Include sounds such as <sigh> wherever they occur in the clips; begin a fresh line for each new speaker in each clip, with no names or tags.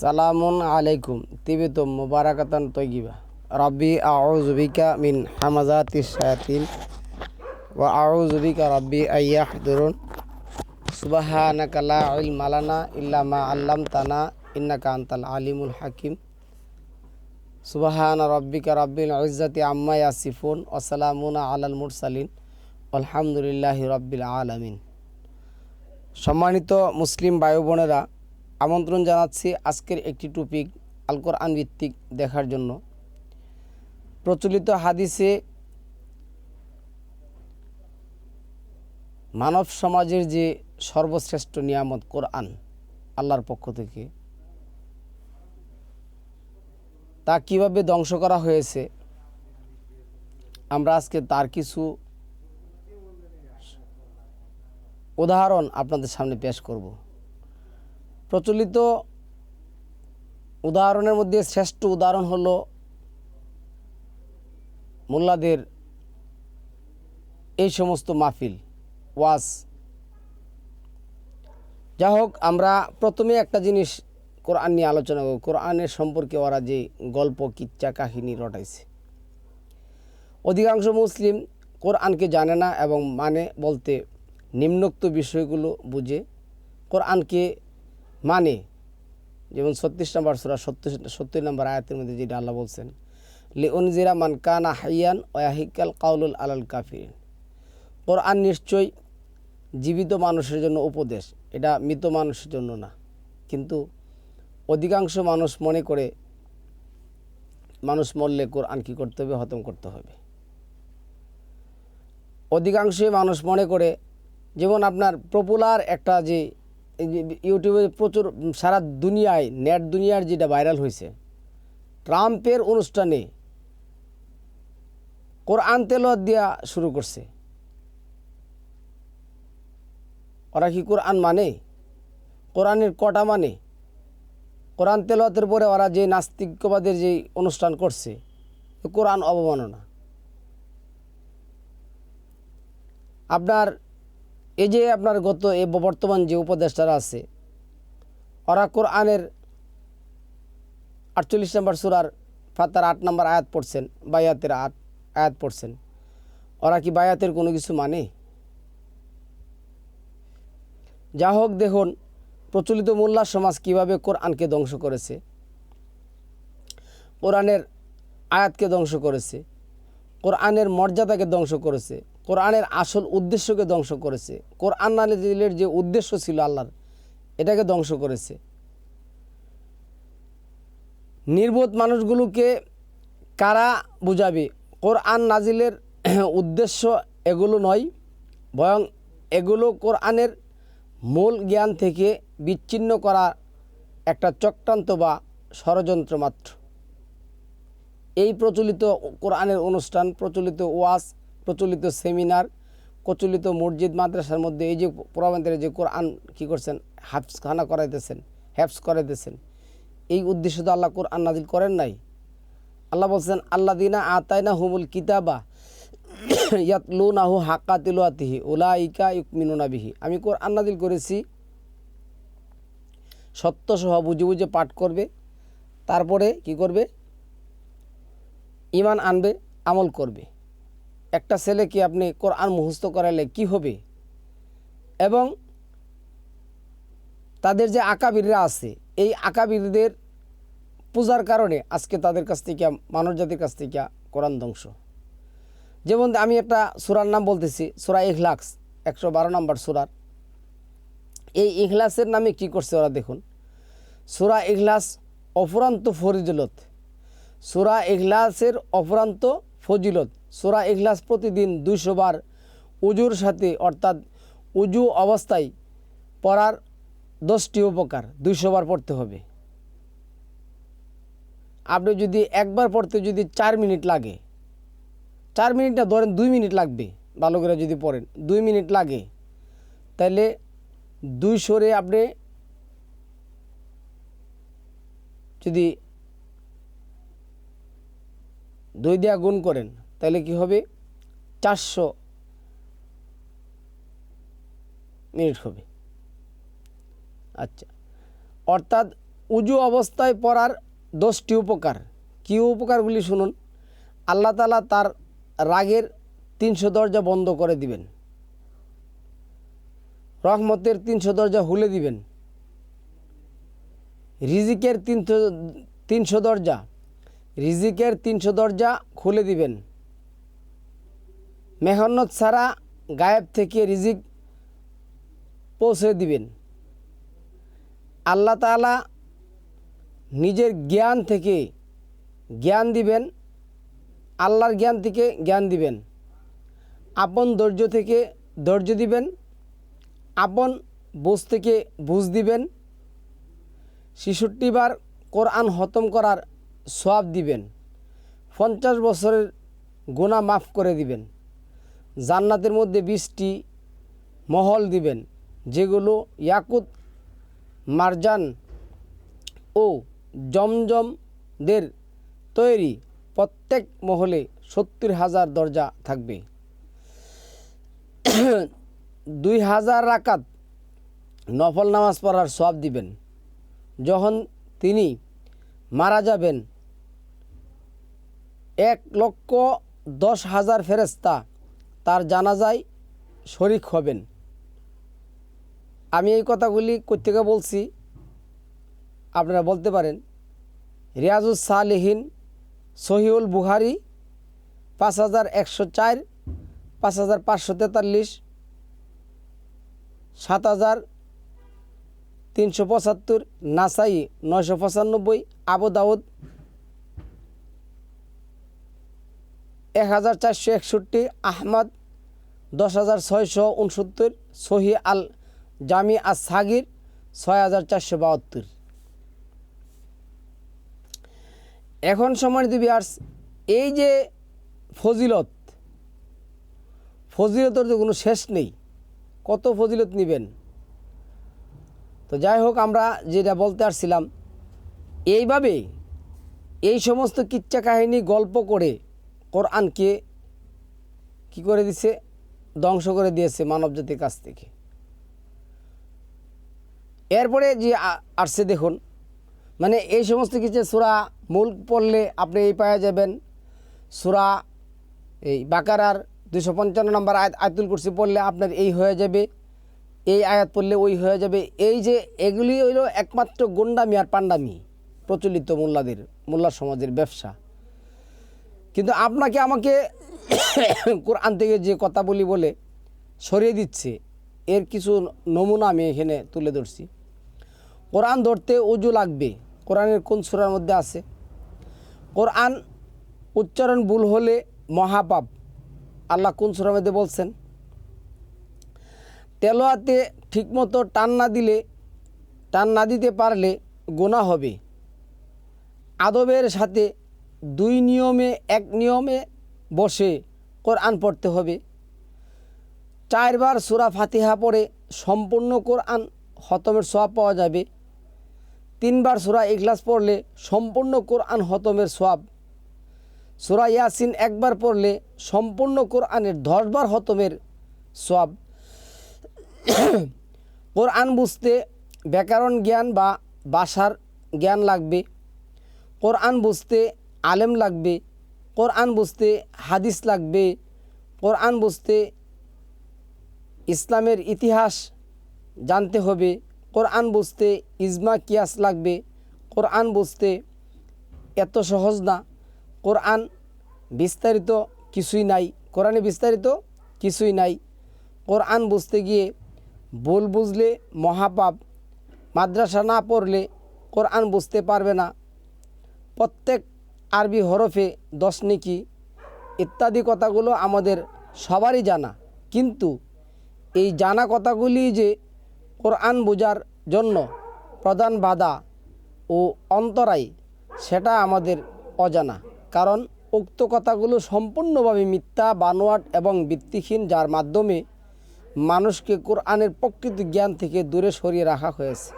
সালামুন আলাইকুম। তিবিতুম মুবারাকাতান তৈগিবা রব্বি আউজুবিকা মিন হামাজাতি শায়াতিন ওয়া আউজুবিকা রব্বি আইয়াহদুরুন সুবহানাকা লা ইলমা লানা ইল্লা মা আল্লামতানা ইন্নাকা আনতাল আলিমুল হাকিম। সুবহান রব্বিকা রব্বিল ইজ্জাতি আম্মা ইয়াসিফুন ওয়া সালামুন আলাল মুরসালিন। আলহামদুলিল্লাহি রব্বিল আলামিন। সম্মানিত মুসলিম ভাই বোনেরা আমন্ত্রণ জানাচ্ছি আজকের একটি টপিক আল কোরআন ভিত্তিক দেখার জন্য। প্রচলিত হাদিসে মানব সমাজের যে সর্বশ্রেষ্ঠ নিয়ামত কোরআন, আল্লাহর পক্ষ থেকে, তা কীভাবে ধ্বংস করা হয়েছে, আমরা আজকে তার কিছু উদাহরণ আপনাদের সামনে পেশ করব। প্রচলিত উদাহরণের মধ্যে শ্রেষ্ঠ উদাহরণ হলো মোল্লাদের এই সমস্ত মাহফিল, ওয়াজ। যা হোক, আমরা প্রথমে একটা জিনিস কোরআন নিয়ে আলোচনা করব। কোরআনের সম্পর্কে ওরা যে গল্প কিচ্চা কাহিনী রটাইছে। অধিকাংশ মুসলিম কোরআনকে জানে না এবং মানে বলতে নিম্নোক্ত বিষয়গুলো বুঝে। কোরআনকে মানে যেমন ছত্রিশ নম্বর সুরা সত্তর সত্তর নম্বর আয়াতের মধ্যে যেটা আল্লাহ বলছেন লি উনজিরা মান কানা হাইয়ান ওয়াহিকাল কাউলুল আলাল কাফিরিন। কোরআন নিশ্চয়ই জীবিত মানুষের জন্য উপদেশ, এটা মৃত মানুষের জন্য না। কিন্তু অধিকাংশ মানুষ মনে করে মানুষ মরলে কোরআন কী করতে হবে হতম করতে হবে। অধিকাংশই মানুষ মনে করে, যেমন আপনার পপুলার একটা যে ইউটিউবে প্রচুর সারা দুনিয়ায়, নেট দুনিয়ার যেটা ভাইরাল হয়েছে, ট্রাম্পের অনুষ্ঠানে কোরআন তেলত দেওয়া শুরু করছে। ওরা কি কোরআন মানে? কোরআনের কটা মানে? কোরআন তেলতের পরে ওরা যে নাস্তিকবাদের যে অনুষ্ঠান করছে কোরআন অবমাননা। আপনার এই যে আপনার গত এই বর্তমান যে উপদেষ্টারা আছে, ওরা কোরআনের আটচল্লিশ নম্বর সুরার ফাতার আট নম্বর আয়াত পড়ছেন, বায়াতের আট আয়াত পড়ছেন। ওরা কি বায়াতের কোনো কিছু মানে? যা হোক দেখুন, প্রচলিত মোল্লা সমাজ কীভাবে কোরআনকে ধ্বংস করেছে? কোরআনের আয়াতকে ধ্বংস করেছে? কোরআনের মর্যাদাকে ধ্বংস করেছে? কোরআনের আসল উদ্দেশ্যকে ধ্বংস করেছে। কোরআন নাজিলের যে উদ্দেশ্য ছিল আল্লাহর, এটাকে ধ্বংস করেছে। নির্বোধ মানুষগুলোকে কারা বুঝাবে? কোরআন নাজিলের উদ্দেশ্য এগুলো নয় বয়ং এগুলো কোরআনের মূল জ্ঞান থেকে বিচ্ছিন্ন করা একটা চক্রান্ত বা ষড়যন্ত্র মাত্র। এই প্রচলিত কোরআনের অনুষ্ঠান, প্রচলিত ওয়াজ প্রচলিত সেমিনার, প্রচলিত মসজিদ, মাদ্রাসার মধ্যে এই যে প্রবান্তের যে কোরআন কী করছেন হাফস খানা করাইতেছেন হ্যাপস করাইতেছেন, এই উদ্দেশ্য তো আল্লাহ কোরআন নাজিল করেন নাই। আল্লাহ বলছেন আল্লাহ দিনা আতায়না হুমুল কিতাবা ইয়াতলু নাহু হাক্কা তিলুয়াতিহি ওলা ইকা ইকমিনুনা বিহি। আমি কোরআন নাজিল করেছি। সত্য সহ বুঝে বুঝে পাঠ করবে, তারপরে কি করবে? ইমান আনবে, আমল করবে। একটা ছেলেকে আপনি কোরআন মুখস্থ করালে কি হবে? এবং তাদের যে আকাবিররা আছে, এই আকাবিরদের পূজার কারণে আজকে তাদের কাছ থেকে, মানব জাতির কাছ থেকে কোরআন ধ্বংস। যেমন আমি একটা সুরার নাম বলতেছি, সুরা ইখলাক্স একশো বারো নম্বর সুরার। এই ইখলাসের নামে কি করছে ওরা দেখুন। সুরা ইখলাস অফুরান্ত ফরিজলত সুরা ইখলাসের অপরান্ত ফজিলত। সোরা ইখলাস প্রতিদিন দুইশো বার উজুর সাথে, অর্থাৎ উজু অবস্থায় পড়ার দশটি উপকার, দুইশো বার পড়তে হবে। আপনি যদি একবার পড়তে যদি চার মিনিট লাগে, চার মিনিট না ধরেন দুই মিনিট লাগবে, ভালো করে যদি পড়েন, দুই মিনিট লাগে, তাহলে দুইশোরে আপনি যদি দুই দিয়া গুণ করেন, তাহলে কি হবে? চারশো মিনিট হবে। আচ্ছা। অর্থাৎ উজু অবস্থায় পড়ার দশটি উপকার। কী উপকারগুলি শুনুন? আল্লাহ তালা তার রাগের তিনশো দরজা বন্ধ করে দিবেন। রহমতের তিনশো দরজা খুলে দিবেন। রিজিকের তিনশো তিনশো দরজা রিজিকের তিনশো দরজা খুলে দিবেন। মেহনত ছাড়া গায়েব থেকে রিজিক পৌঁছে দিবেন। আল্লাহ তালা নিজের জ্ঞান থেকে জ্ঞান দিবেন, আল্লাহর জ্ঞান থেকে জ্ঞান দিবেন। আপন ধৈর্য থেকে ধৈর্য দিবেন, আপন বুঝ থেকে বুঝ দিবেন। ছেষট্টি বার কোরআন হতম করার সওয়াব দিবেন। পঞ্চাশ বছরের গোনা মাফ করে দিবেন। জান্নাতের মধ্যে বিশটি মহল দিবেন, যেগুলো ইয়াকুত, মারজান ও জমজমদের তৈরি প্রত্যেক মহলে সত্তর হাজার দরজা থাকবে। দুই হাজার রাকাত নফল নামাজ পড়ার সব দিবেন। যখন তিনি মারা যাবেন এক লক্ষ দশ হাজার ফেরেস্তা তার জানাজায় শরিক হবেন। আমি এই কথাগুলি কোথেকে বলছি, আপনারা বলতে পারেন, রিয়াজুস সালেহীন সহিউল বুহারি পাঁচ হাজার একশো চার, পাঁচ হাজার পাঁচশো তেতাল্লিশ, সাত হাজার তিনশো পঁচাত্তর, নাসাই নয়শো পঁচানব্বই, আবু দাউদ এক হাজার চারশো একষট্টি, আহমদ দশ হাজার ছয়শো উনসত্তর, সহি আল জামি আস সাগির ছয় হাজার চারশো বাহাত্তর। এখন সময় দিবি আর এই যে ফজিলত, ফজিলতের তো কোনো শেষ নেই, কত ফজিলত নেবেন? তো যাই হোক, আমরা যেটা বলতে আসছিলাম, এইভাবে এই সমস্ত কিচ্ছা কাহিনী গল্প করে কোরআনকে কি করে দিছে? ধ্বংস করে দিয়েছে মানবজাতির কাছ থেকে। এরপরে যে আসছে দেখুন মানে এই সমস্ত কিছু সুরা মূল পড়লে আপনি এই পাওয়া যাবেন। সুরা এই বাকারার দুশো পঞ্চান্ন নম্বর আয়াত, আয়াতুল কুরসি পড়লে আপনার এই হয়ে যাবে, এই আয়াত পড়লে ওই হয়ে যাবে। এই যে এগুলি হইল একমাত্র গুন্ডামি আর পান্ডামি, প্রচলিত মোল্লাদের, মোল্লা সমাজের ব্যবসা। কিন্তু আপনাকে আমাকে কোরআন থেকে যে কথা বলি বলে সরিয়ে দিচ্ছে, এর কিছু নমুনা আমি এখানে তুলে ধরছি। কোরআন ধরতে উজু লাগবে, কোরআনের কোন সুরার মধ্যে আছে? কোরআন উচ্চারণ ভুল হলে মহাপাপ, আল্লাহ কোন সুরার মধ্যে বলছেন? তেলোয়াতে ঠিকমতো টান না দিলে, টান না দিতে পারলে গোনা হবে। আদবের সাথে দুই নিয়মে, এক নিয়মে বসে কোরআন পড়তে হবে। চারবার সুরা ফাতিহা পড়ে সম্পূর্ণ কোরআন হতমের সোয়াব পাওয়া যাবে। তিনবার সুরা ইখলাস পড়লে সম্পূর্ণ কোরআন হতমের সোয়াব সুরা ইয়াসিন একবার পড়লে সম্পূর্ণ কোরআনের দশবার হতমের সোয়াব কোরআন বুঝতে ব্যাকরণ জ্ঞান বা ভাষার জ্ঞান লাগবে। কোরআন বুঝতে আলেম লাগবে, কোরআন বুঝতে হাদিস লাগবে, কোরআন বুঝতে ইসলামের ইতিহাস জানতে হবে, কোরআন বুঝতে ইজমা কিয়াস লাগবে, কোরআন বুঝতে এত সহজ না, কোরআন বিস্তারিত কিছুই নাই, কোরআনে বিস্তারিত কিছুই নাই, কোরআন বুঝতে গিয়ে ভুল বুঝলে মহাপাপ, মাদ্রাসা না পড়লে কোরআন বুঝতে পারবে না, প্রত্যেক আরবি হরফে দশ নিকি ইত্যাদি কথাগুলো আমাদের সবারই জানা। কিন্তু এই জানা কথাগুলি যে কোরআন বোঝার জন্য প্রধান বাধা ও অন্তরায় সেটা আমাদের অজানা। কারণ উক্ত কথাগুলো সম্পূর্ণভাবে মিথ্যা, বানোয়াট এবং ভিত্তিহীন, যার মাধ্যমে মানুষকে কোরআনের প্রকৃত জ্ঞান থেকে দূরে সরিয়ে রাখা হয়েছে,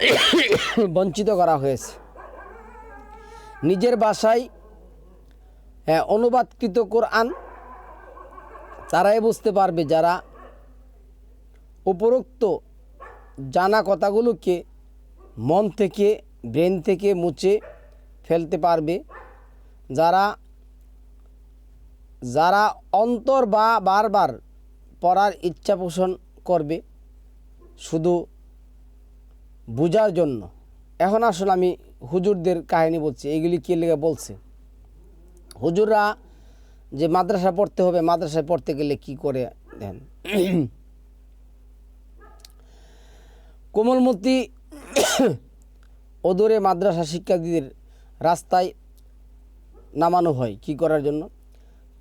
<coughs> বঞ্চিত করা হয়েছে। নিজের ভাষায় হ্যাঁ, অনুবাদকৃত কোরআন তারাই বুঝতে পারবে যারা উপরোক্ত জানা কথাগুলোকে মন থেকে ব্রেন থেকে মুছে ফেলতে পারবে। যারা যারা অন্তর বা বারবার পড়ার ইচ্ছা পোষণ করবে শুধু বোঝার জন্য। এখন আসলে আমি হুজুরদের কাহিনী বলছি, এগুলি কে লেগে বলছে? হুজুররা যে মাদ্রাসা পড়তে হবে, মাদ্রাসায় পড়তে গেলে কি করে দেন? কোমলমতি ওদরে মাদ্রাসা শিক্ষার্থীদের রাস্তায় নামানো হয় কি করার জন্য?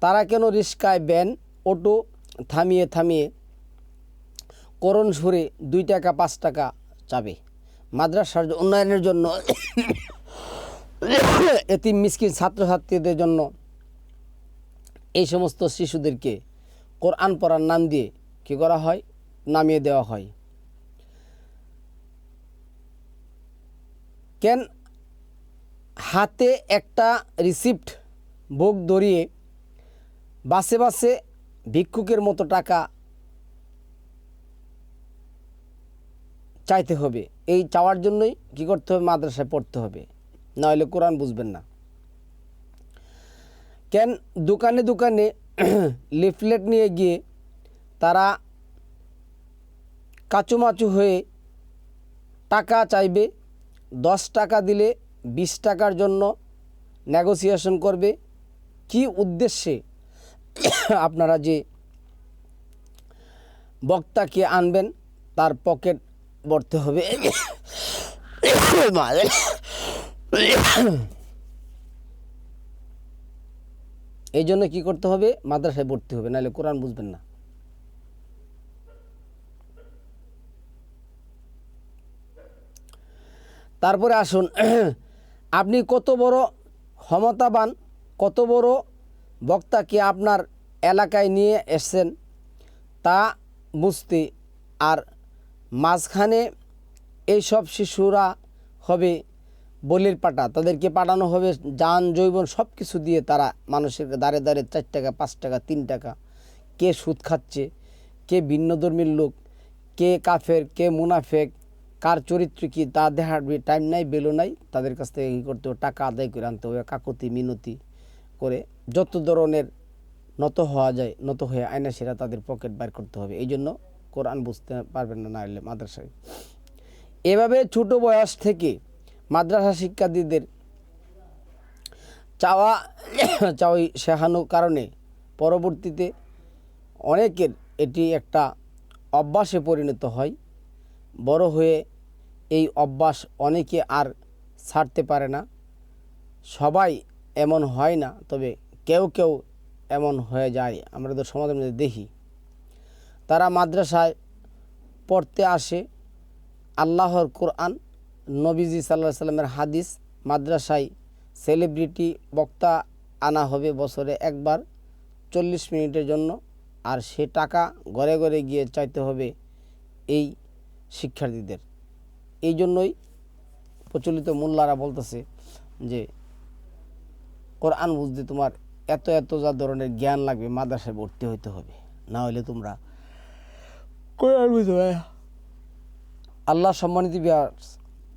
তারা কেন রিস্কায় ব্যান, অটো থামিয়ে থামিয়ে করণ সুরে দুই টাকা, পাঁচ টাকা চাবে? মাদ্রাসার উন্নয়নের জন্য এতিম মিসকিন ছাত্রছাত্রীদের জন্য এই সমস্ত শিশুদেরকে কোরআন পড়ার নাম দিয়ে কী করা হয়? নামিয়ে দেওয়া হয়। কেন হাতে একটা রিসিপ্ট, বুক ধরিয়ে বাসে বাসে ভিক্ষুকের মতো টাকা চাইতে হবে। এই চাওয়ার জন্যই কী করতে হবে? মাদ্রাসায় পড়তে হবে। নাহলে কোরআন বুঝবেন না। কেন দোকানে দোকানে <clears throat> লিফলেট নিয়ে গিয়ে তারা কাচুমাচু হয়ে টাকা চাইবে, দশ টাকা দিলে বিশ টাকার জন্য নেগোসিয়েশন করবে। কি উদ্দেশ্যে <clears throat> আপনারা যে বক্তাকে আনবেন, তার পকেট ভরতে হবে। এই জন্য কি করতে হবে? মাদ্রাসায় ভর্তি হবে, নাহলে কোরআন বুঝবেন না। তারপরে আসুন। আপনি কত বড় ক্ষমতাবান, কত বড় বক্তাকে আপনার এলাকায় নিয়ে এসছেন তা বুঝতে আর মাঝখানে এইসব শিশুরা হবে বলির পাটা। তাদেরকে পাঠানো হবে যান জৈবন সব কিছু দিয়ে তারা মানুষের দাঁড়ে দাঁড়ে চার টাকা, পাঁচ টাকা, তিন টাকা। কে সুদ খাচ্ছে, কে ভিন্ন ধর্মীর লোক, কে কাফের, কে মুনাফেক, কার চরিত্র কি, তা দেখার টাইম নাই, বেলো নাই। তাদের কাছ থেকে কী করতে হবে? টাকা আদায় করে আনতে হবে, কাকতি, মিনতি করে। যত ধরনের নত হওয়া যায়, নত হয়ে আয়না সেরা তাদের পকেট বার করতে হবে। এই জন্য কোরআন বুঝতে পারবেন না না হলে মাদ্রাসায়। এভাবে ছোট বয়স থেকে মাদ্রাসা শিক্ষার্থীদের চাওয়া, <coughs> চাওয়াই শেখানোর কারণে পরবর্তীতে অনেকের এটি একটা অভ্যাসে পরিণত হয়। বড় হয়ে এই অভ্যাস অনেকে আর ছাড়তে পারে না। সবাই এমন হয় না, তবে কেউ কেউ এমন হয়ে যায়। আমরা তো সমাজের মধ্যে দেখি। তারা মাদ্রাসায় পড়তে আসে। আল্লাহর কোরআন, নবীজি সাল্লাহ সাল্লামের হাদিস মাদ্রাসায় সেলিব্রিটি বক্তা আনা হবে বছরে একবার চল্লিশ মিনিটের জন্য। আর সে টাকা ঘরে ঘরে গিয়ে চাইতে হবে এই শিক্ষার্থীদের। এই জন্যই প্রচলিত মোল্লারা বলতেছে যে, কোরআন বুঝতে তোমার এত এত যা ধরনের জ্ঞান লাগবে, মাদ্রাসায় ভর্তি হইতে হবে। না হলে তোমরা আল্লাহ সম্মানিত বিয়ার্স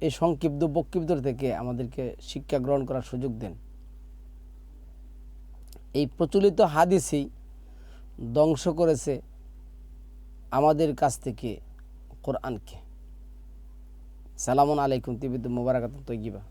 এই সংক্ষিপ্ত বক্ষিপ্ত থেকে আমাদেরকে শিক্ষা গ্রহণ করার সুযোগ দেন। এই প্রচলিত হাদিসেই ধ্বংস করেছে আমাদের কাছ থেকে কোরআনকে। সালামুন আলাইকুম তিবিদ মুবারাকাত তৈগিবা